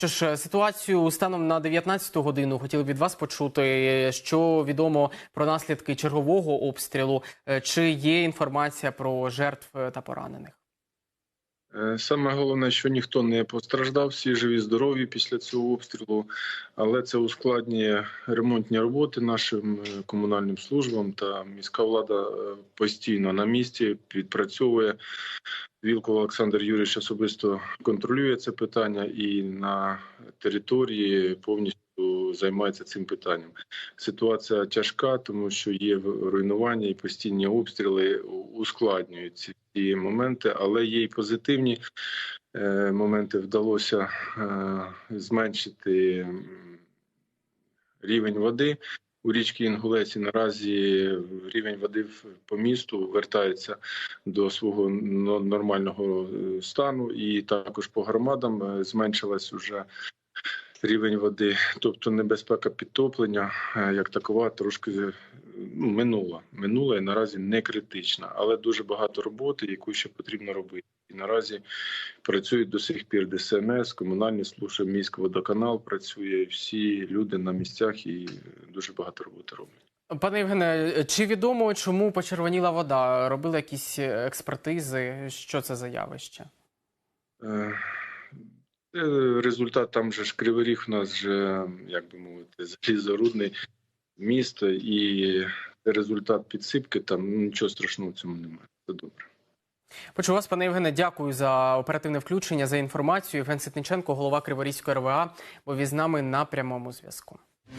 Що ж, ситуацію станом на 19-ту годину хотіли від вас почути, що відомо про наслідки чергового обстрілу. Е, Чи є інформація про жертв е, та поранених? Е, Саме головне, що ніхто не постраждав, всі живі, здорові після цього обстрілу, але це ускладнює ремонтні роботи нашим комунальним службам. Та міська влада постійно на місці відпрацьовує. Вілков Олександр Юрійович особисто контролює це питання і на території повністю займається цим питанням. Ситуація тяжка, тому що є руйнування і постійні обстріли ускладнюють ці ці моменти, але є й позитивні е, моменти. Вдалося е, зменшити рівень води у річці Інгулеці. Наразі рівень води по місту вертається до свого нормального е, стану, і також по громадам е, зменшилась уже. Рівень води, тобто небезпека підтоплення, е, як такова, трошки ну, минула. Минула і наразі не критична, але дуже багато роботи, яку ще потрібно робити. І наразі працюють до сих пір ДСНС, комунальні служби, міськводоканал працює, всі люди на місцях і дуже багато роботи роблять. Пане Євгене, чи відомо, чому почервоніла вода? Робили якісь е, експертизи? Що це за явище? Е, е, Результат там же ж Кривий Ріг у нас же, як би мовити, залізорудний місто, і результат підсипки, там нічого страшного в цьому немає. Це добре. Почув вас, пане Євгене, дякую за оперативне включення, за інформацію. Євген Ситниченко, голова Криворізької РВА, був із нами на прямому зв'язку.